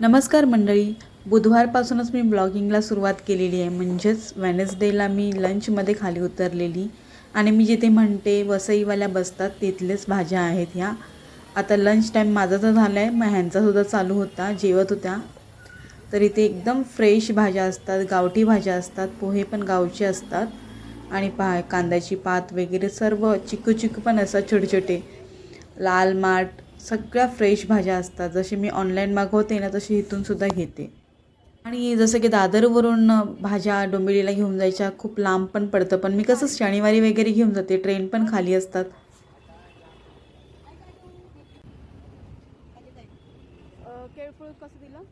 नमस्कार मंडळी. बुधवारपासूनच मी ब्लॉगिंगला सुरुवात केलेली आहे. म्हणजेच वेनेसडेला मी लंचमध्ये खाली उतरलेली आणि मी जिथे म्हणते वसईवाल्या बसतात तिथलेच भाज्या आहेत ह्या. आता लंच टाईम माझा तर झाला आहे मग ह्यांचासुद्धा चालू होता जेवत होत्या. तर इथे एकदम फ्रेश भाज्या असतात गावठी भाज्या असतात पोहे पण गावचे असतात. आणि पहा कांद्याची पात वगैरे सर्व चिकू चिकू पण असतात छोटे छोटे लाल माठ सगळ्या फ्रेश भाज्या असतात. जशी मी ऑनलाईन मागवते ना तशी इथून सुद्धा घेते. आणि जसं की दादरवरून भाज्या डोंबिवलीला घेऊन जायच्या खूप लांब पण पडतं. पण मी कसं शनिवारी वगैरे घेऊन जाते. ट्रेन पण खाली असतात. कसं दिलं?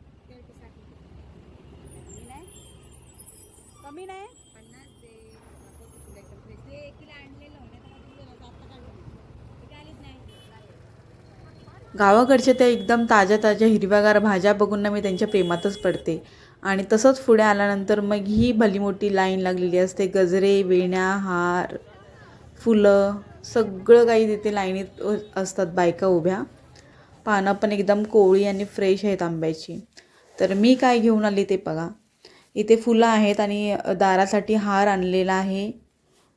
कमी नाही? गावाकडच्या त्या एकदम ताज्या ताज्या हिरव्यागार भाज्या बघून ना मी त्यांच्या प्रेमातच पडते. आणि तसंच पुढे आल्यानंतर मग ही भली मोठी लाईन लागलेली असते. गजरे वेण्या हार फुलं सगळं काही तिथे लाईनीत असतात. बायका उभ्या. पानं पण एकदम कोवळी आणि फ्रेश आहेत आंब्याची. तर मी काय घेऊन आली ते बघा. इथे फुलं आहेत आणि दारासाठी हार आणलेला आहे.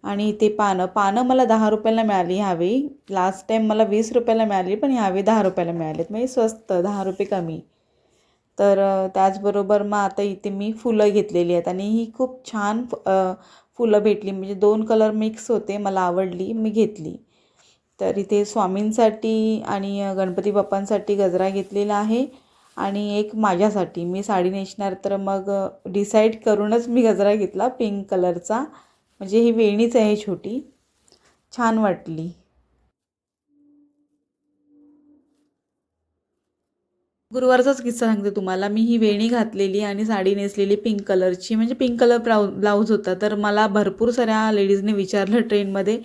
आणि ते पानं पानं मला दहा रुपयाला मिळाली ह्यावेळी. लास्ट टाईम मला वीस रुपयाला मिळाली पण ह्यावेळी दहा रुपयाला मिळालीत. म्हणजे स्वस्त दहा रुपये कमी. तर त्याचबरोबर मग आता इथे मी फुलं घेतलेली आहेत आणि ही खूप छान फ- फुलं भेटली. म्हणजे दोन कलर मिक्स होते मला आवडली मी घेतली. तर इथे स्वामींसाठी आणि गणपती बाप्पांसाठी गजरा घेतलेला आहे आणि एक माझ्यासाठी. मी साडी नेसणार तर मग डिसाईड करूनच मी गजरा घेतला पिंक कलरचा म्हणजे ही वेणीच आहे छोटी. छान वाटली. गुरुवारचाच किस्सा सांगते तुम्हाला. मी ही वेणी घातलेली आणि साडी नेसलेली पिंक कलरची म्हणजे पिंक कलर ब्लाऊ ब्लाऊज होता. तर मला भरपूर साऱ्या लेडीजने विचारलं ट्रेनमध्ये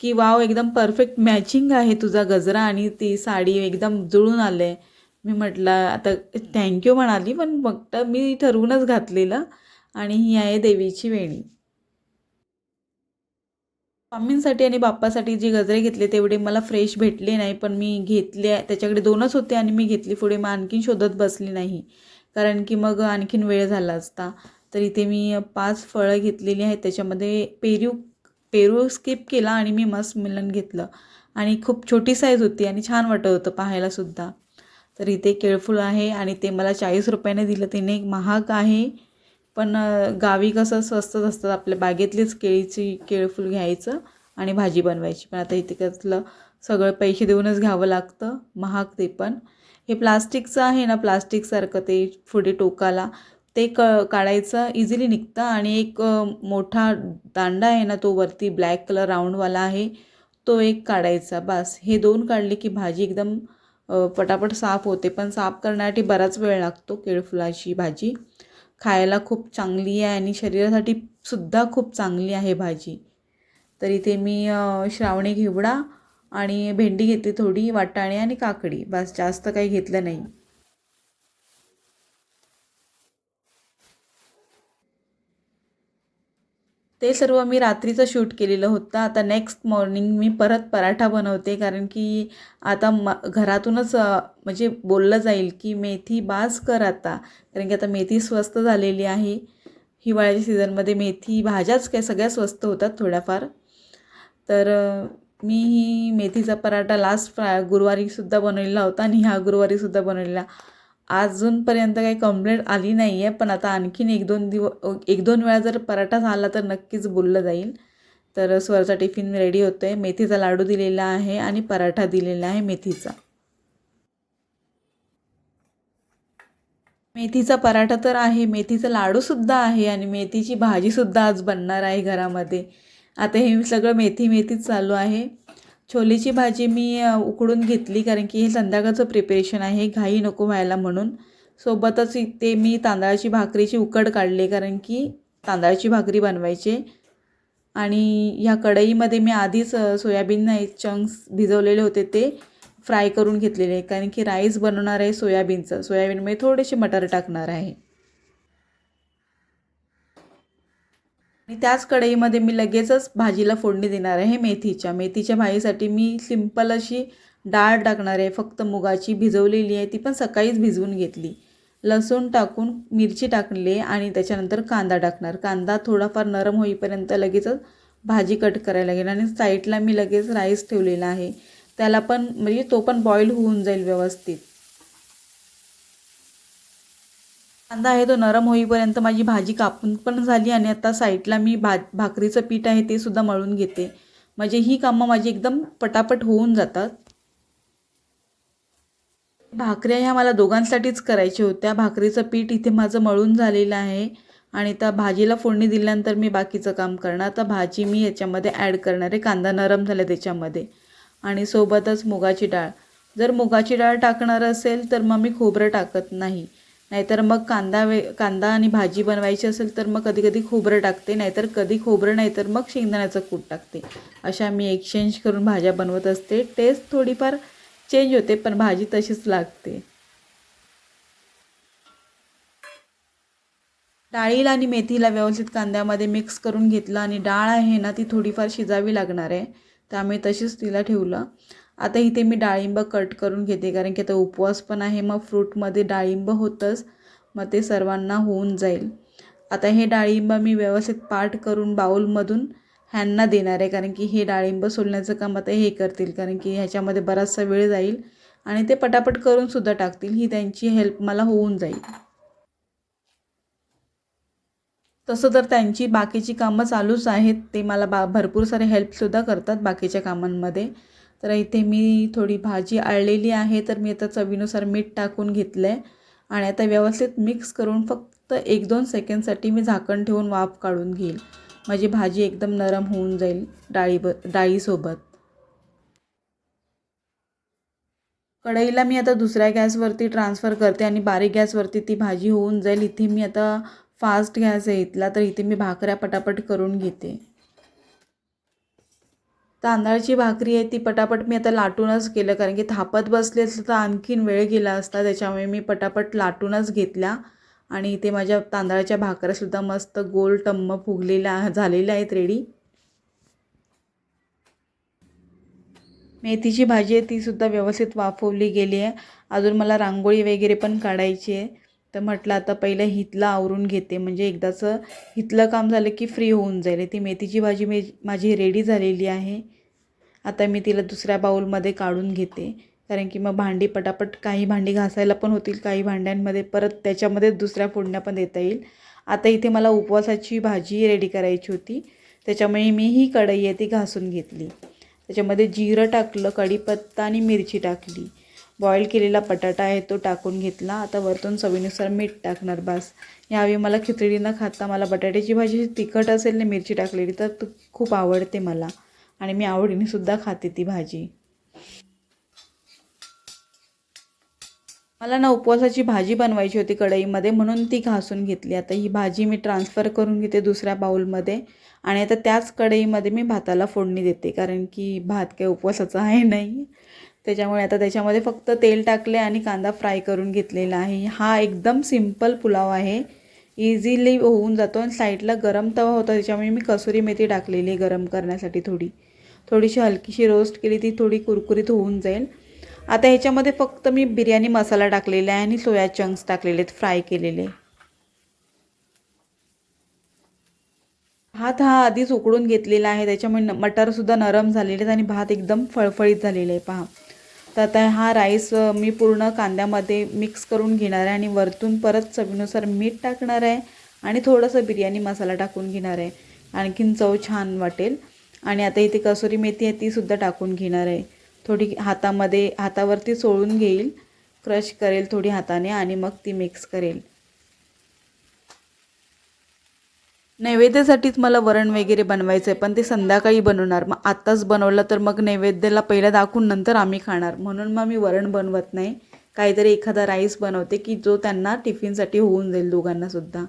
की वाव एकदम परफेक्ट मॅचिंग आहे तुझा गजरा आणि ती साडी एकदम जुळून आलं आहे मी म्हटलं आता थँक्यू म्हणाली. पण फक्त मी ठरवूनच घातलेलं आणि ही आहे देवीची वेणी. मम्मींसाठी आणि बाप्पासाठी जी गजरे घेतले तेवढे मला फ्रेश भेटले नाही. पण मी घेतले त्याच्याकडे दोनच होते आणि मी घेतली पुढे. मग आणखीन शोधत बसली नाही. कारण की मग आणखीन वेळ झाला असता. तर इथे मी पाच फळं घेतलेली आहेत. त्याच्यामध्ये पेरू पेरू स्किप केला आणि मी मस्त मिलन घेतलं. आणि खूप छोटी साईज होती आणि छान वाटत होतं पाहायलासुद्धा तर इथे केळफूल आहे आणि ते मला चाळीस रुपयाने दिलं. तिने एक महाग आहे. पण गावी कसं स्वस्तच असतात आपल्या बागेतलीच केळीची केळफूल घ्यायचं आणि भाजी बनवायची. पण आता इथे कसलं सगळं पैसे देऊनच घ्यावं लागतं महाग ते पण. हे प्लास्टिकचं आहे ना प्लास्टिकसारखं ते पुढे टोकाला ते क काढायचं इझिली निघतं. आणि एक मोठा दांडा आहे ना तो वरती ब्लॅक कलर राऊंडवाला आहे तो एक काढायचा. बस हे दोन काढले की भाजी एकदम पटापट साफ होते. पण साफ करण्यासाठी बराच वेळ लागतो केळफुलाची भाजी. खायला खूप चांगली आहे आणि शरीरासाठी सुद्धा खूप चांगली आहे भाजी. तर इथे मी श्रावणी घेवडा आणि भेंडी घेतली थोडी वाटाणे आणि काकडी. बस जास्त काही घेतलं नाही. ते सर्व मी रात्रीचं शूट केलेलं होतं. आता नेक्स्ट मॉर्निंग मी परत पराठा बनवते. कारण की आता म घरातूनच म्हणजे बोललं जाईल की मेथी बास कर आता. कारण की आता मेथी स्वस्त झालेली आहे. हिवाळ्याच्या सीझनमध्ये मेथी भाज्याच काय सगळ्या स्वस्त होतात थोड्याफार. तर मी ही मेथीचा पराठा लास्ट फ्रा गुरुवारीसुद्धा बनवलेला होता आणि ह्या गुरुवारीसुद्धा बनवलेला. अजूनपर्यंत काही कंप्लेंट आली नाही आहे पण आता आणखीन एक दोन दिव एक दोन वेळा जर पराठा झाला तर नक्कीच बोललं जाईल. तर स्वरचा टिफिन रेडी होतो आहे मेथीचा लाडू दिलेला आहे आणि पराठा दिलेला आहे मेथीचा. मेथीचा पराठा तर आहे. मेथीचा लाडूसुद्धा आहे आणि मेथीची भाजीसुद्धा आज बनणार आहे घरामध्ये. आता हे सगळं मेथी मेथीच चालू आहे. छोलेची भाजी मी उकडून घेतली कारण की हे संध्याकाळचं प्रिपरेशन आहे घाई नको व्हायला म्हणून. सोबतच ते मी तांदळाची भाकरीची उकड काढली कारण की तांदळाची भाकरी बनवायची. आणि ह्या कढईमध्ये मी आधीच सोयाबीन चंक्स भिजवलेले होते ते फ्राय करून घेतलेले. कारण की राईस बनवणार आहे सोयाबीनचं. सोयाबीनमध्ये थोडेसे मटार टाकणार आहे. आणि त्याच कढईमध्ये मी लगेचच भाजीला फोडणी देणार आहे मेथीच्या. मेथीच्या भाजीसाठी मी सिंपल अशी डाळ टाकणार आहे. फक्त मुगाची भिजवलेली आहे ती पण सकाळीच भिजवून घेतली. लसूण टाकून मिरची टाकली आणि त्याच्यानंतर कांदा टाकणार. कांदा थोडाफार नरम होईपर्यंत लगेचच भाजी कट करायला लागेल आणि साईडला मी लगेच राईस ठेवलेला आहे. त्याला पण म्हणजे तो पण बॉईल होऊन जाईल व्यवस्थित. कांदा आहे तो नरम होईपर्यंत माझी भाजी कापून पण झाली आणि आता साईडला मी भा भाकरीचं पीठ आहे ते सुद्धा मळून घेते. म्हणजे ही कामं माझी एकदम पटापट होऊन जातात. भाकऱ्या ह्या मला दोघांसाठीच करायच्या होत्या. भाकरीचं पीठ इथे माझं मळून झालेलं आहे आणि त्या भाजीला फोडणी दिल्यानंतर मी बाकीचं काम करणार. तर भाजी मी याच्यामध्ये ॲड करणार आहे. कांदा नरम झाला त्याच्यामध्ये. आणि सोबतच मुगाची डाळ. जर मुगाची डाळ टाकणार असेल तर मग मी खोबरं टाकत नाही. नाहीतर मग कांदा वे कांदा आणि भाजी बनवायची असेल तर मग कधी कधी खोबरं टाकते नाहीतर कधी खोबरं नाहीतर मग शेंगदाण्याचं कूट टाकते. अशा मी एक्सचेंज करून भाज्या बनवत असते. टेस्ट थोडीफार चेंज होते पण भाजी तशीच लागते. डाळीला आणि मेथीला व्यवस्थित कांद्यामध्ये मिक्स करून घेतलं आणि डाळ आहे ना ती थोडीफार शिजावी लागणार आहे. त्यामुळे तशीच तिला ठेवलं. आता इथे मी डाळिंब कट करून घेते कारण की आता उपवास पण आहे मग फ्रूटमध्ये डाळिंब होतंच मग ते सर्वांना होऊन जाईल. आता हे डाळिंब मी व्यवस्थित पाट करून बाऊलमधून ह्यांना देणार आहे कारण की हे डाळिंब सोलण्याचं काम आता हे करतील कारण की ह्याच्यामध्ये बराचसा वेळ जाईल आणि ते पटापट करून सुद्धा टाकतील ही त्यांची हेल्प मला होऊन जाईल. तसं तर त्यांची बाकीची कामं चालूच आहेत ते मला बा भरपूर सारे हेल्पसुद्धा करतात बाकीच्या कामांमध्ये. तर इथे मी थोडी भाजी आळलेली आहे तर मी आता चवीनुसार मीठ टाकून घेतलं आहे आणि आता व्यवस्थित मिक्स करून फक्त एक दोन सेकंडसाठी मी झाकण ठेवून वाफ काढून घेईल. माझी भाजी एकदम नरम होऊन जाईल डाळीब डाळीसोबत. कढईला मी आता दुसऱ्या गॅसवरती ट्रान्सफर करते आणि बारीक गॅसवरती ती भाजी होऊन जाईल. इथे मी आता फास्ट गॅस आहे इथला तर इथे मी भाकऱ्या पटापट करून घेते. तांदळाची भाकरी आहे ती पटापट मी आता लाटूनच केलं. कारण की थापत बसले असलं तर आणखीन वेळ गेला असता. त्याच्यामुळे मी पटापट लाटूनच घेतल्या. आणि इथे माझ्या तांदळाच्या भाकऱ्यासुद्धा मस्त गोल टम्म फुगलेल्या झालेल्या आहेत रेडी मेथीची भाजी आहे तीसुद्धा व्यवस्थित वाफवली गेली आहे. अजून मला रांगोळी वगैरे पण काढायची आहे. तर म्हटलं आता पहिलं हितलं आवरून घेते. म्हणजे एकदाचं हितलं काम झालं की फ्री होऊन जाईल. ती मेथीची भाजी मी माझी रेडी झालेली आहे. आता मी तिला दुसऱ्या बाऊलमध्ये काढून घेते. कारण की मग भांडी पटापट काही भांडी घासायला पण होतील काही भांड्यांमध्ये परत त्याच्यामध्ये दुसऱ्या फोडण्या पण देता येईल. आता इथे मला उपवासाची भाजी रेडी करायची होती. त्याच्यामुळे मी ही कढई आहे ती घासून घेतली. त्याच्यामध्ये जिरं टाकलं कढीपत्ता आणि मिरची टाकली. बॉईल केलेला बटाटा आहे तो टाकून घेतला. आता वरतून चवीनुसार मीठ टाकणार बास. यावेळी मला खिचडी न खाता मला बटाट्याची भाजी तिखट असेल ना मिरची टाकलेली तर खूप आवडते मला. आणि मी आवडीने सुद्धा खाते ती भाजी. मला ना उपवासाची भाजी बनवायची होती कढईमध्ये म्हणून ती घासून घेतली. आता ही भाजी मी ट्रान्सफर करून घेते दुसऱ्या बाऊलमध्ये आणि आता त्याच कढईमध्ये मी भाताला फोडणी देते कारण की भात काही उपवासाचा आहे नाही. त्याच्यामुळे आता त्याच्यामध्ये फक्त तेल टाकले आणि कांदा फ्राय करून घेतलेला आहे. हा एकदम सिंपल पुलाव आहे. इझिली होऊन जातो आणि साईडला गरम तवा होता त्याच्यामुळे मी कसुरी मेथी टाकलेली आहे गरम करण्यासाठी थोडी. थोडीशी हलकीशी रोस्ट केली ती थोडी कुरकुरीत होऊन जाईल. आता ह्याच्यामध्ये फक्त मी बिर्याणी मसाला टाकलेला आहे आणि सोया चंक्स टाकलेले आहेत फ्राय केलेले. भात हा आधीच उकडून घेतलेला आहे त्याच्यामुळे न मटरसुद्धा नरम झालेले आहेत आणि भात एकदम फळफळीत झालेला आहे पहा. तर आता हा राईस मी पूर्ण कांद्यामध्ये मिक्स करून घेणार आहे आणि वरतून परत चवीनुसार मीठ टाकणार आहे आणि थोडंसं बिर्याणी मसाला टाकून घेणार आहे. आणखीन चव छान वाटेल. आणि आता इथे कसुरी मेथी आहे तीसुद्धा टाकून घेणार आहे. थोडी हातामध्ये हातावरती सोळून घेईल. क्रश करेल थोडी हाताने आणि मग ती मिक्स करेल. नैवेद्यासाठीच मला वरण वगैरे बनवायचं आहे पण ते संध्याकाळी बनवणार. मग आत्ताच बनवलं तर मग नैवेद्याला पहिला दाखवून नंतर आम्ही खाणार. म्हणून मग मी वरण बनवत नाही. काहीतरी एखादा राईस बनवते की जो त्यांना टिफिनसाठी होऊन जाईल दोघांनासुद्धा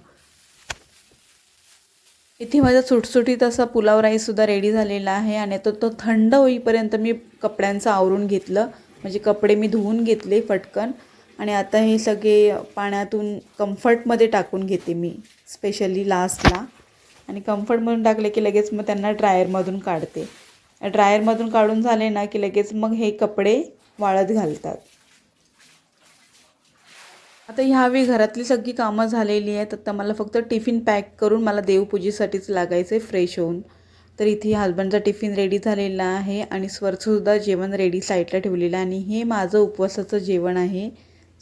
इथे माझा सुटसुटीत असा पुलाव राईससुद्धा रेडी झालेला आहे आणि तो तो थंड होईपर्यंत मी कपड्यांचं आवरून घेतलं. म्हणजे कपडे मी धुवून घेतले फटकन आणि आता हे सगळे पाण्यातून कम्फर्टमध्ये टाकून घेते मी स्पेशली लास्टला आणि कम्फर्टमधून टाकले की लगेच मग त्यांना ड्रायरमधून काढते. ड्रायरमधून काढून झाले ना की लगेच मग हे कपडे वाळत घालतात. आता ह्यावेळी घरातली सगळी कामं झालेली आहेत. आता मला फक्त टिफिन पॅक करून मला देवपूजेसाठीच लागायचं आहे फ्रेश होऊन. तर इथे हजबंडचा टिफिन रेडी झालेला आहे आणि स्वरचंसुद्धा जेवण रेडी साईडला ठेवलेलं आहे. आणि हे माझं उपवासाचं जेवण आहे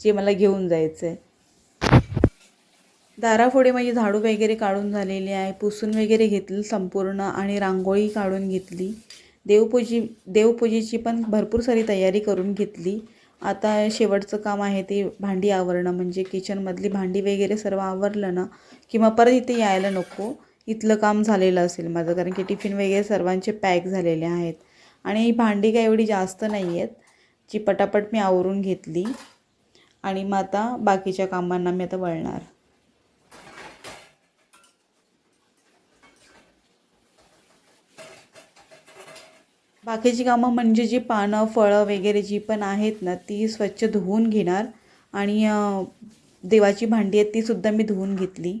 जे मला घेऊन जायचं आहे दारापुढे म्हणजे माझी झाडू वगैरे काढून झालेली आहे पुसून वगैरे घेतलं संपूर्ण आणि रांगोळी काढून घेतली. देवपूजी देवपूजेची पण भरपूर सारी तयारी करून घेतली. आता शेवटचं काम आहे ते भांडी आवरणं म्हणजे किचनमधली भांडी वगैरे सर्व आवरलं ना किंवा परत इथे यायला नको. इथलं काम झालेलं असेल माझं कारण की टिफिन वगैरे सर्वांचे पॅक झालेले आहेत. आणि भांडी काय एवढी जास्त नाही आहेत जी पटापट मी आवरून घेतली. आणि मग आता बाकीच्या कामांना मी आता वळणार. बाकीची कामं म्हणजे जी पानं फळं वगैरे जी पण आहेत ना ती स्वच्छ धुवून घेणार. आणि देवाची भांडी आहेत तीसुद्धा मी धुवून घेतली.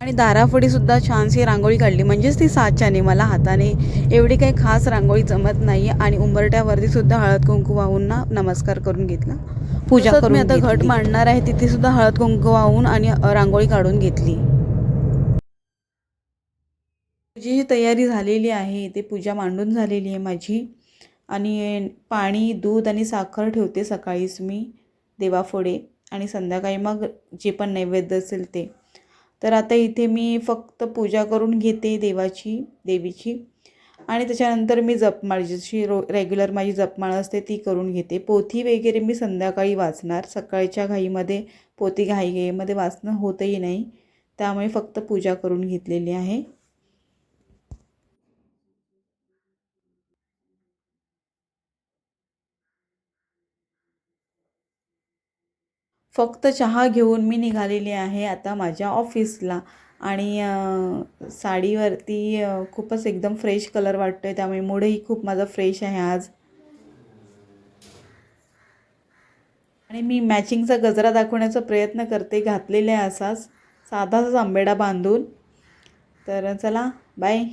आणि दारापुढीसुद्धा छानशी रांगोळी काढली. म्हणजेच ती साच्याने मला हाताने एवढी काही खास रांगोळी जमत नाही. आणि उंबरट्यावरती सुद्धा हळद कुंकू वाहून ना नमस्कार करून घेतला. पूजा करून मी आता घट मांडणार आहे तिथे सुद्धा हळद कुंकू वाहून आणि रांगोळी काढून घेतली. जी जी तयारी झालेली आहे ते पूजा मांडून झालेली आहे माझी. आणि पाणी दूध आणि साखर ठेवते सकाळीच मी देवापुढे. आणि संध्याकाळी मग जे पण नैवेद्य असेल ते. तर आता इथे मी फक्त पूजा करून घेते देवाची देवीची. आणि त्याच्यानंतर मी जपमाळ जशी रो रेग्युलर माझी जपमाळ असते ती करून घेते. पोथी वगैरे मी संध्याकाळी वाचणार. सकाळच्या घाईमध्ये पोथी घाईघाईमध्ये वाचणं होतही नाही. त्यामुळे फक्त पूजा करून घेतलेली आहे. फक्त चहा घेऊन मी निघालेली आहे आता माझ्या ऑफिसला. आणि साडीवरती खूपच एकदम फ्रेश कलर वाटतो आहे त्यामुळे मूडही खूप माझा फ्रेश आहे आज. आणि मी मॅचिंगचा गजरा दाखवण्याचा प्रयत्न करते घातलेला आहे असाच. साधाच आंबेडा बांधून. तर चला बाय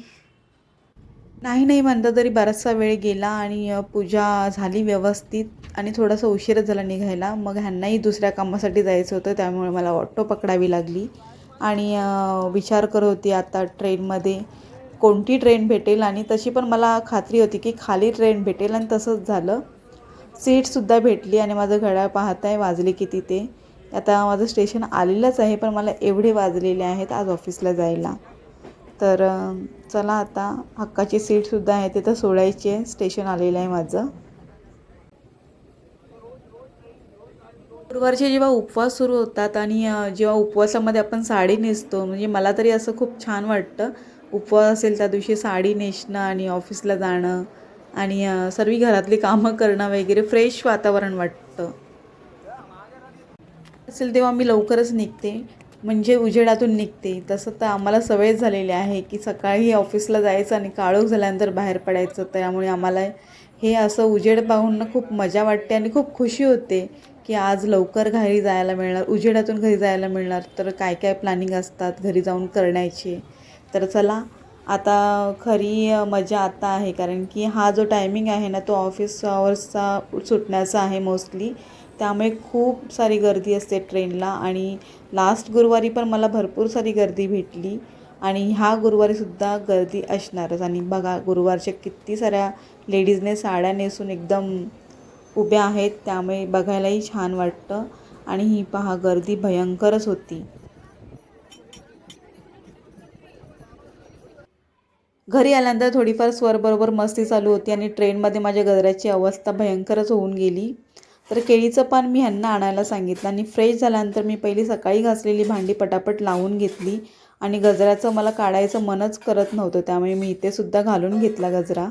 नाही नाही म्हणता तरी बराचसा वेळ गेला आणि पूजा झाली व्यवस्थित आणि थोडासा उशीरच झाला निघायला मग ह्यांनाही दुसऱ्या कामासाठी जायचं होतं त्यामुळे मला ऑटो पकडावी लागली. आणि विचार करत होती आता ट्रेनमध्ये कोणती ट्रेन भेटेल? आणि तशी पण मला खात्री होती की खाली ट्रेन भेटेल आणि तसंच झालं. सीटसुद्धा भेटली आणि माझं घड्याळ पाहताय वाजले किती ते आता माझं स्टेशन आलेलंच आहे पण मला एवढे वाजलेले आहेत आज ऑफिसला जायला. तर चला आता. हक्काची सीटसुद्धा आहे तिथं सोडायची आहे. स्टेशन आलेलं आहे माझं. गुरुवारचे जेव्हा उपवास सुरू होतात आणि जेव्हा उपवासामध्ये आपण साडी नेसतो म्हणजे मला तरी असं खूप छान वाटतं. उपवास असेल त्या दिवशी साडी नेसणं आणि ऑफिसला जाणं आणि सर्व घरातली कामं करणं वगैरे फ्रेश वातावरण वाटतं. असेल तेव्हा मी लवकरच निघते. म्हणजे उजेडातून निघते. तसं तर आम्हाला सवय झालेली आहे की सकाळी ऑफिसला जायचं आणि काळोख झाल्यानंतर बाहेर पडायचं. त्यामुळे आम्हाला हे असं उजेड पाहून खूप मजा वाटते आणि खूप खुशी होते की आज लवकर घरी जायला मिळणार उजेडातून घरी जायला मिळणार. तर काय काय प्लॅनिंग असतात घरी जाऊन करण्याचे? तर चला आता खरी मजा आता आहे. कारण की हा जो टायमिंग आहे ना तो ऑफिस आवर्सचा सुटण्याचा आहे मोस्टली. त्यामुळे खूप सारी गर्दी असते ट्रेनला आणि लास्ट गुरुवारी पण मला भरपूर सारी गर्दी भेटली आणि ह्या गुरुवारीसुद्धा गर्दी असणारच. आणि बघा गुरुवारच्या किती साऱ्या लेडीजने साड्या नेसून एकदम उभ्या आहेत त्यामुळे बघायलाही छान वाटतं. आणि ही पहा गर्दी भयंकरच होती. घरी आल्यानंतर थोडीफार स्वरबरोबर मस्ती चालू होती आणि ट्रेनमध्ये माझ्या गजऱ्याची अवस्था भयंकरच होऊन गेली. तर केळीचं पान मी ह्यांना आणायला सांगितलं आणि फ्रेश झाल्यानंतर मी पहिली सकाळी घासलेली भांडी पटापट लावून घेतली. आणि गजऱ्याचं मला काढायचं मनच करत नव्हतं त्यामुळे मी इथे सुद्धा घालून घेतला गजरा.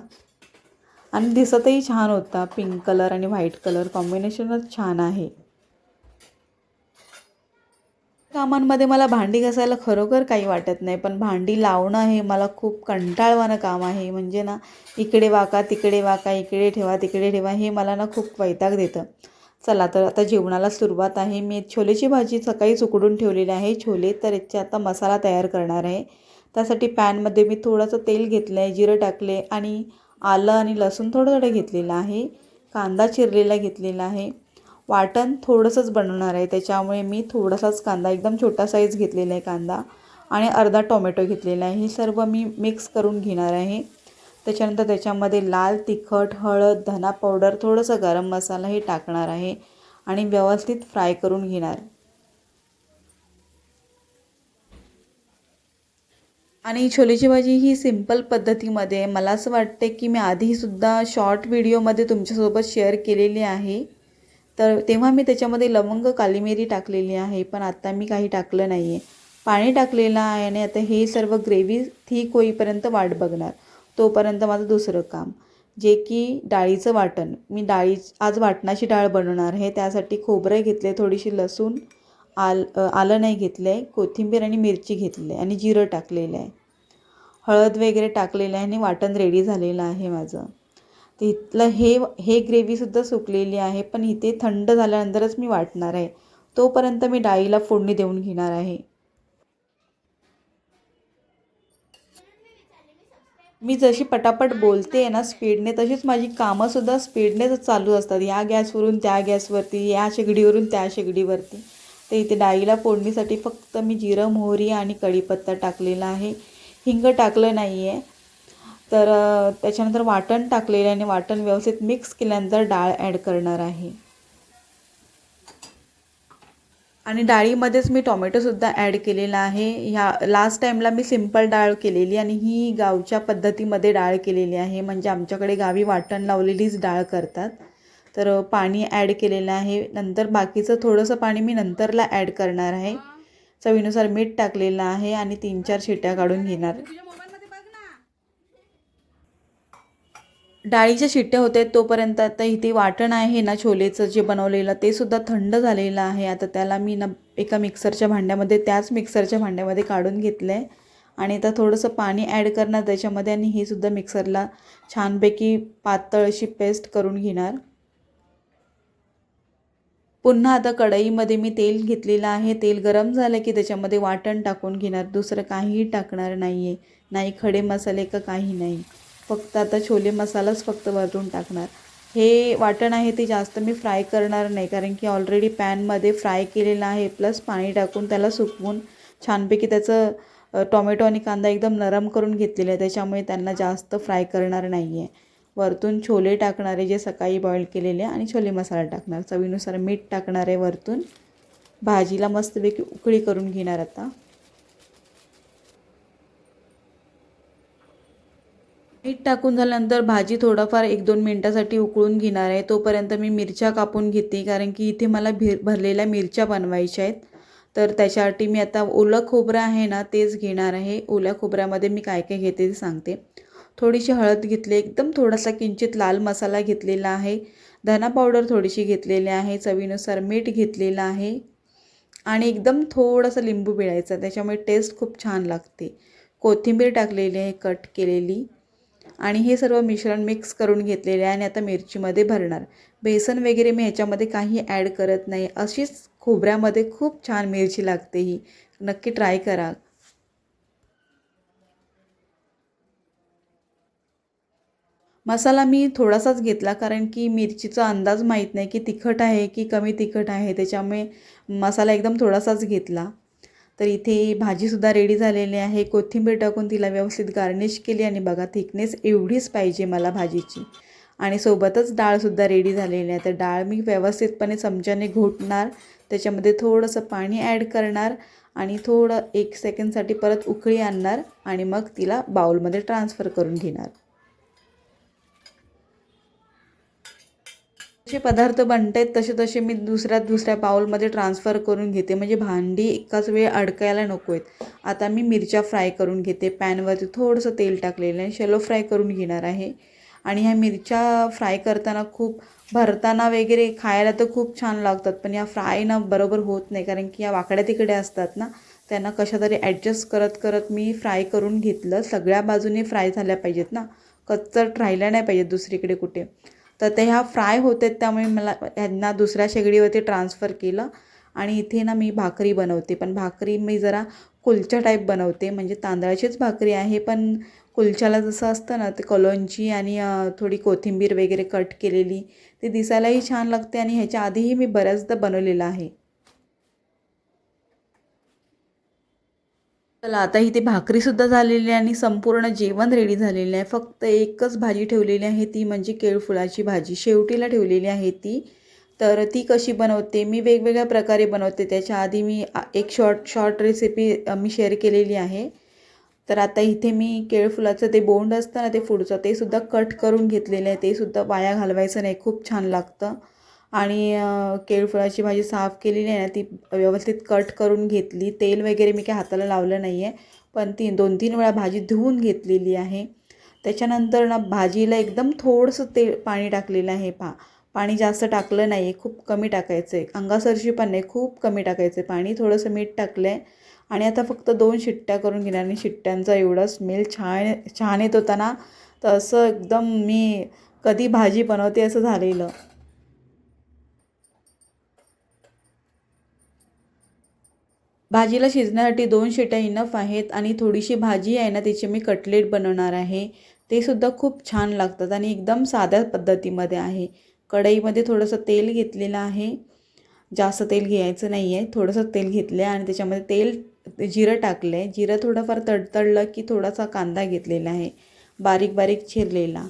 आणि दिसतही छान होता. पिंक कलर आणि व्हाईट कलर कॉम्बिनेशनच छान आहे. कामांमध्ये मला भांडी घासायला खरोखर काही वाटत नाही पण भांडी लावणं हे मला खूप कंटाळवाणं काम आहे. म्हणजे ना इकडे वाका तिकडे वाका इकडे ठेवा तिकडे ठेवा हे मला ना खूप वैताग देतं. चला तर आता जेवणाला सुरुवात आहे. मी छोलेची भाजी सकाळीच उकडून ठेवलेली आहे. छोले तर याचे आता मसाला तयार करणार आहे. त्यासाठी पॅनमध्ये मी थोडंसं तेल घेतलं आहे जिरं टाकले आणि आलं आणि लसूण थोडं थोडं घेतलेलं आहे. कांदा चिरलेला घेतलेला आहे. वाटण थोडंसंच बनवणार आहे. त्याच्यामुळे मी थोडासाच कांदा एकदम छोटा साईज घेतलेला आहे कांदा आणि अर्धा टोमॅटो घेतलेला आहे. हे सर्व मी मिक्स करून घेणार आहे. त्याच्यानंतर त्याच्यामध्ये लाल तिखट हळद धना पावडर थोडंसं गरम मसाला हे टाकणार आहे आणि व्यवस्थित फ्राय करून घेणार. आणि छोलेची भाजी ही सिंपल पद्धतीमध्ये मला असं वाटते की मी आधीसुद्धा शॉर्ट व्हिडिओमध्ये तुमच्यासोबत शेअर केलेली आहे. तर तेव्हा मी त्याच्यामध्ये लवंग काली मिरी टाकलेली आहे पण आत्ता मी काही टाकलं नाही आहे पाणी टाकलेलं आहे आणि आता हे सर्व ग्रेव्ही थिक होईपर्यंत वाट बघणार. तोपर्यंत माझं दुसरं काम. जे की डाळीचं वाटण. मी डाळी आज वाटणाची डाळ बनवणार आहे. त्यासाठी खोबरं घेतले थोडीशी लसूण आल आलं नाही घेतलं आहे कोथिंबीर आणि मिरची घेतली आहे आणि जिरं टाकलेलं आहे. हळद वगैरे टाकलेलं आहे आणि वाटण रेडी झालेलं आहे माझं. तिथलं हे हे ग्रेव्हीसुद्धा सुकलेली आहे पण इथे थंड झाल्यानंतरच मी वाटणार आहे. तोपर्यंत मी डाळीला फोडणी देऊन घेणार आहे. मी जशी पटापट बोलते आहे ना स्पीडने तशीच माझी कामंसुद्धा स्पीडनेच चालू असतात. या गॅसवरून त्या गॅसवरती या शेगडीवरून त्या शेगडीवरती. तर इथे डाळीला फोडणीसाठी फक्त मी जिरं मोहरी आणि कढीपत्ता टाकलेला आहे. हिंग टाकलं नाही आहे तर त्याच्यानंतर वाटण टाकलेलं आहे आणि वाटण व्यवस्थित मिक्स केल्यानंतर डाळ ॲड करणार आहे. आणि डाळीमध्येच मी टॉमॅटोसुद्धा ॲड केलेला आहे. ह्या लास्ट टाईमला मी सिंपल डाळ केलेली आणि ही गावच्या पद्धतीमध्ये डाळ केलेली आहे. म्हणजे आमच्याकडे गावी वाटण लावलेलीच डाळ करतात. तर पाणी ॲड केलेलं आहे. नंतर बाकीचं थोडंसं पाणी मी नंतरला ॲड करणार आहे. चवीनुसार मीठ टाकलेलं आहे आणि तीन चार शिट्या काढून घेणार. डाळीच्या शिट्ट्या होते तोपर्यंत आता इथे वाटण आहे ना छोलेचं जे बनवलेलं ते सुद्धा थंड झालेलं आहे. आता त्याला मी ना एका मिक्सरच्या भांड्यामध्ये त्याच मिक्सरच्या भांड्यामध्ये काढून घेतलं आहे आणि आता थोडंसं पाणी ॲड करणार त्याच्यामध्ये आणि हे सुद्धा मिक्सरला छानपैकी पातळ अशी पेस्ट करून घेणार. पुन्हा आता कढईमध्ये मी तेल घेतलेलं आहे. तेल गरम झालं की त्याच्यामध्ये वाटण टाकून घेणार. दुसरं काहीही टाकणार नाही आहे नाही खडे मसाले का काही नाही. फक्त आता छोले मसालाच फक्त वरतून टाकणार. हे वाटण आहे ते जास्त मी फ्राय करणार नाही कारण की ऑलरेडी पॅनमध्ये फ्राय केलेलं आहे प्लस पाणी टाकून त्याला सुकवून छानपैकी त्याचं टोमॅटो आणि कांदा एकदम नरम करून घेतलेलं आहे त्याच्यामुळे त्यांना जास्त फ्राय करणार नाही आहे वरतून छोले टाकणारे जे सकाळी बॉईल केलेले आणि छोले मसाला टाकणार. चवीनुसार मीठ टाकणार आहे वरतून. भाजीला मस्तपैकी उकळी करून घेणार आता. मीठ टाकून झाल्यानंतर भाजी थोडंफार एक दोन मिनटासाठी उकळून घेणार आहे. तोपर्यंत मी मिरच्या कापून घेते कारण की इथे मला भिर भरलेल्या मिरच्या बनवायच्या आहेत. तर त्याच्यासाठी मी आता ओलं खोबरं आहे ना तेच घेणार आहे. ओल्या खोबऱ्यामध्ये मी काय काय घेते ते सांगते. थोडीशी हळद घेतली एकदम थोडासा किंचित लाल मसाला घेतलेला आहे. धना पावडर थोडीशी घेतलेली आहे चवीनुसार मीठ घेतलेलं आहे. आणि एकदम थोडंसं लिंबू पिळायचा त्याच्यामुळे टेस्ट खूप छान लागते. कोथिंबीर टाकलेली आहे कट केलेली. आणि हे सर्व मिश्रण मिक्स करून घेतलेले आहे आणि आता मिरचीमध्ये भरणार. बेसन वगैरे मी ह्याच्यामध्ये काही ॲड करत नाही. अशीच खोबऱ्यामध्ये खूप छान मिरची लागते ही. नक्की ट्राय करा. मसाला मी थोडासाच घेतला कारण की मिरचीचा अंदाज माहीत नाही की तिखट आहे की कमी तिखट आहे. त्याच्यामुळे मसाला एकदम थोडासाच घेतला. तर इथे भाजीसुद्धा रेडी झालेली आहे. कोथिंबीर टाकून तिला व्यवस्थित गार्निश केली आणि बघा थिकनेस एवढीच पाहिजे मला भाजीची. आणि सोबतच डाळसुद्धा रेडी झालेली आहे. तर डाळ मी व्यवस्थितपणे चमच्याने घोटणार त्याच्यामध्ये थोडंसं पाणी ॲड करणार आणि थोडं एक सेकंडसाठी परत उकळी आणणार आणि मग तिला बाउलमध्ये ट्रान्सफर करून घेणार. जसे पदार्थ बनत आहेत तसे तसे मी दुसऱ्या दुसऱ्या बाउलमध्ये ट्रान्सफर करून घेते. म्हणजे भांडी एकाच वेळ अडकायला नको आहेत. आता मी मिरच्या फ्राय करून घेते. पॅनवरती थोडंसं तेल टाकलेलं आहे. शेलो फ्राय करून घेणार आहे. आणि ह्या मिरच्या फ्राय करताना खूप भरताना वगैरे खायला तर खूप छान लागतात. पण या फ्राय ना बरोबर होत नाही. कारण की या वाकड्या तिकडे असतात ना त्यांना कशा तरी ॲडजस्ट करत करत मी फ्राय करून घेतलं. सगळ्या बाजूने फ्राय झाल्या पाहिजेत ना. कच्चट राहिल्या नाही पाहिजेत दुसरीकडे कुठे. तर ते ह्या फ्राय होते त्यामुळे मला ह्यांना दुसऱ्या शेगडीवरती ट्रान्सफर केलं. आणि इथे ना मी भाकरी बनवते पण भाकरी मी जरा कुलचा टाईप बनवते. म्हणजे तांदळाचीच भाकरी आहे पण कुलच्याला जसं असतं ना ते कलोंची आणि थोडी कोथिंबीर वगैरे कट केलेली ती दिसायलाही छान लागते. आणि ह्याच्या आधीही मी बऱ्याचदा बनवलेलं आहे. चला आता इथे भाकरीसुद्धा झालेली आहे आणि संपूर्ण जेवण रेडी झालेलं आहे. फक्त एकच भाजी ठेवलेली आहे ती म्हणजे केळफुलाची भाजी. शेवटीला ठेवलेली आहे ती. तर ती कशी बनवते? मी वेगवेगळ्या प्रकारे बनवते. त्याच्या आधी मी एक शॉर्ट शॉर्ट रेसिपी मी शेअर केलेली आहे. तर आता इथे मी केळफुलाचं ते बोंड असतं ना ते फुडचं ते सुद्धा कट करून घेतलेलं आहे. ते सुद्धा वाया घालवायचं नाही. खूप छान लागतं. आणि केळफुलाची भाजी साफ केलेली आहे ना ती व्यवस्थित कट करून घेतली. तेल वगैरे मी काही हाताला लावलं नाही आहे पण ती दोन तीन वेळा भाजी धुवून घेतलेली आहे. त्याच्यानंतर ना भाजीला एकदम थोडंसं तेल पाणी टाकलेलं आहे. पा पाणी जास्त टाकलं नाही आहे खूप कमी टाकायचं आहे अंगासरशी पण नाही खूप कमी टाकायचं आहे पाणी. थोडंसं मीठ टाकलं आहे आणि आता फक्त दोन शिट्ट्या करून घेणार आणि शिट्ट्यांचा एवढा स्मेल छान छान येत होता ना तर असं एकदम मी कधी भाजी बनवते असं झालेलं. भाजीला शिजण्यासाठी दोन शिट्या इनफ आहेत आणि थोडीशी भाजी आहे ना त्याची मी कटलेट बनवणार आहे. ते सुद्धा खूप छान लागतात आणि एकदम साध्या पद्धतीमध्ये आहे. कढईमध्ये थोडंसं तेल घेतलेलं आहे. जास्त तेल घ्यायचं नाही आहे थोडंसं तेल घेतलं आहे आणि त्याच्यामध्ये तेल जिरं टाकलं आहे जिरं थोडंफार तडतडलं की थोडासा कांदा घेतलेला आहे. बारीक बारीक चिरलेला.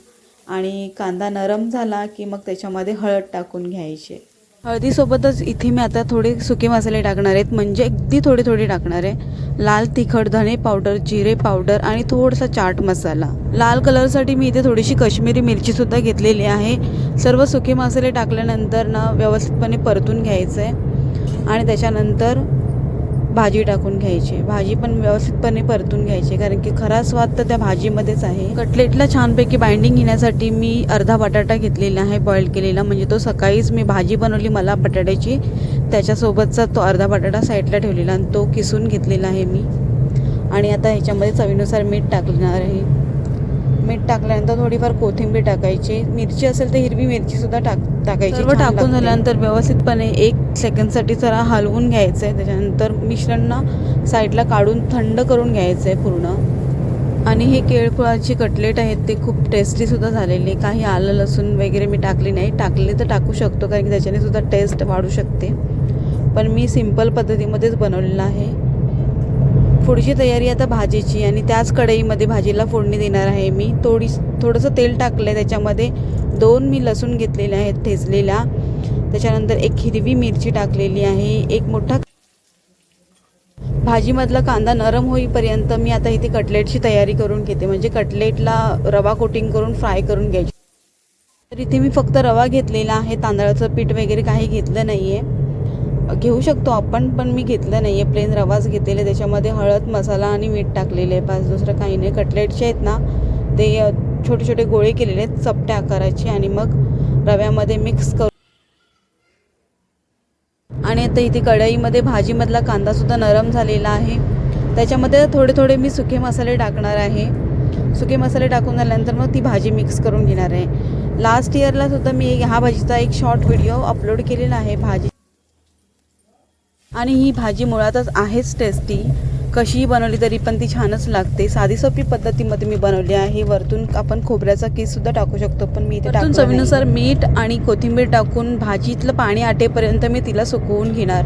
आणि कांदा नरम झाला की मग त्याच्यामध्ये हळद टाकून घ्यायचे. हळदीसोबतच इथे मी आता थोडे सुके मसाले टाकणार आहेत. म्हणजे अगदी थोडे थोडे टाकणार आहे. लाल तिखट धने पावडर जिरे पावडर आणि थोडासा चाट मसाला. लाल कलरसाठी मी इथे थोडीशी काश्मीरी मिरचीसुद्धा घेतलेली आहे. सर्व सुके मसाले टाकल्यानंतर ना व्यवस्थितपणे परतून घ्यायचं आहे आणि त्याच्यानंतर भाजी टाकून घ्यायची. भाजी पण व्यवस्थितपणे परतून घ्यायची. कारण की खरा स्वाद तर त्या भाजीमध्येच आहे. कटलेटला छानपैकी बाइंडिंग घेण्यासाठी मी अर्धा बटाटा घेतलेला आहे बॉईल केलेला. म्हणजे तो सकाळीच मी भाजी बनवली मला बटाट्याची. त्याच्यासोबतचा तो अर्धा बटाटा साईडला ठेवलेला आणि तो किसून घेतलेला आहे मी. आणि आता ह्याच्यामध्ये चवीनुसार मीठ टाकणार आहे. मीठ टाकल्यानंतर थोडीफार कोथिंबीर टाकायची. मिरची असेल तर हिरवी मिरचीसुद्धा टाक टाकायची. सर्व टाकून झाल्यानंतर व्यवस्थितपणे एक सेकंडसाठी जरा हलवून घ्यायचं आहे त्याच्यानंतर मिश्रणना साईडला काढून थंड करून घ्यायचं आहे पूर्ण. आणि हे केळफुळाची कटलेट आहेत ते खूप टेस्टीसुद्धा झालेले. काही आलं लसूण वगैरे मी टाकली नाही. टाकले तर टाकू शकतो कारण की त्याच्याने सुद्धा टेस्ट वाढू शकते. पण मी सिंपल पद्धतीमध्येच बनवलेलं आहे. पुढची तयारी आता भाजीची आणि त्याच कढईमध्ये भाजीला फोडणी देणार आहे मी. थोडी थोडंसं तेल टाकलं आहे त्याच्यामध्ये. दोन मी लसूण घेतलेले आहेत ठेचलेल्या. त्याच्यानंतर एक हिरवी मिरची टाकलेली आहे. एक मोठा भाजीमधला कांदा नरम होईपर्यंत मी आता इथे कटलेटची तयारी करून घेते. म्हणजे कटलेटला रवा कोटिंग करून फ्राय करून घ्यायची. तर इथे मी फक्त रवा घेतलेला आहे. तांदळाचं पीठ वगैरे काही घेतलं नाही आहे घेऊ शकतो आपण पण मी घेतलं नाही आहे प्लेन रवाच घेतलेले. त्याच्यामध्ये हळद मसाला आणि मीठ टाकलेले आहे. पाच दुसरं काही नाही. कटलेटचे आहेत ना ते छोटे छोटे गोळे केलेले आहेत. चपट्या आकाराचे. आणि मग रव्यामध्ये मिक्स करून आणि आता इथे कढईमध्ये भाजीमधला कांदासुद्धा नरम झालेला आहे. त्याच्यामध्ये थोडे थोडे मी सुके मसाले टाकणार आहे. सुके मसाले टाकून झाल्यानंतर मग ती भाजी मिक्स करून घेणार आहे. लास्ट इयरला सुद्धा मी ह्या भाजीचा एक शॉर्ट व्हिडिओ अपलोड केलेला आहे भाजी. आणि ही भाजी मुळातच आहेच टेस्टी कशीही बनवली तरी पण ती छानच लागते. साधी सोपी पद्धतीमध्ये मी बनवली आहे. वरतून आपण खोबऱ्याचा किससुद्धा टाकू शकतो पण मी इथे टाकून चवीनुसार मीठ आणि कोथिंबीर टाकून भाजीतलं पाणी आटेपर्यंत मी तिला सुकवून घेणार.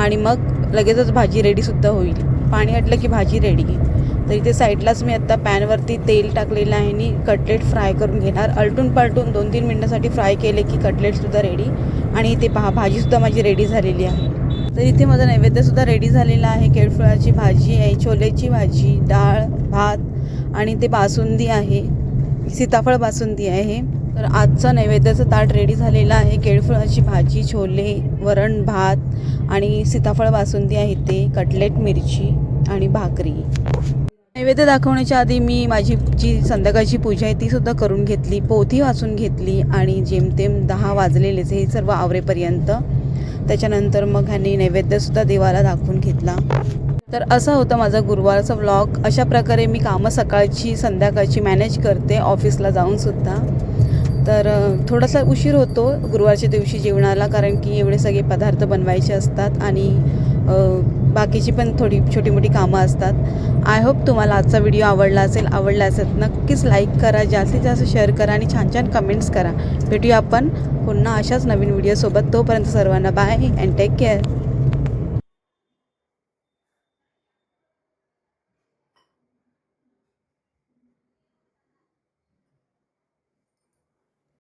आणि मग लगेचच भाजी रेडीसुद्धा होईल. पाणी आटलं की भाजी रेडी तर इथे साईडलाच मी आत्ता पॅनवरती तेल टाकलेलं आहे आणि कटलेट फ्राय करून घेणार. अलटून पलटून दोन तीन मिनटासाठी फ्राय केले की कटलेटसुद्धा रेडी आणि इथे भा भाजीसुद्धा माझी रेडी झालेली आहे. तर इथे माझा नैवेद्यसुद्धा रेडी झालेला आहे. केळफुळाची भाजी आहे छोलेची भाजी डाळ भात आणि ते बासुंदी आहे. सीताफळ बासुंदी आहे. तर आजचा नैवेद्याचं ताट रेडी झालेलं आहे. केळफुळाची भाजी छोले वरण भात आणि सीताफळ बासुंदी आहे ते कटलेट मिरची आणि भाकरी. नैवेद्य दाखवण्याच्या आधी मी माझी जी संध्याकाळची पूजा आहे ती सुद्धा करून घेतली. पोथी वाचून घेतली आणि जेमतेम दहा वाजलेलेच हे सर्व आवरेपर्यंत त्याच्यानंतर मग ह्यांनी नैवेद्यसुद्धा देवाला दाखवून घेतला. तर असा होता माझा गुरुवारचा व्लॉग अशा प्रकारे मी कामं सकाळची संध्याकाळची मॅनेज करते ऑफिसला जाऊनसुद्धा तर थोडासा उशीर होतो गुरुवारच्या दिवशी जेवणाला कारण की एवढे सगळे पदार्थ बनवायचे असतात आणि बाकीची पण थोडी छोटी मोठी कामं असतात. आय होप तुम्हाला आजचा व्हिडिओ आवडला असेल आवडला असेल नक्कीच लाईक करा जास्तीत जास्त शेअर करा आणि छान छान कमेंट्स करा. भेटूया आपण पुन्हा अशाच नवीन व्हिडिओसोबत तोपर्यंत सर्वांना बाय अँड टेक केअर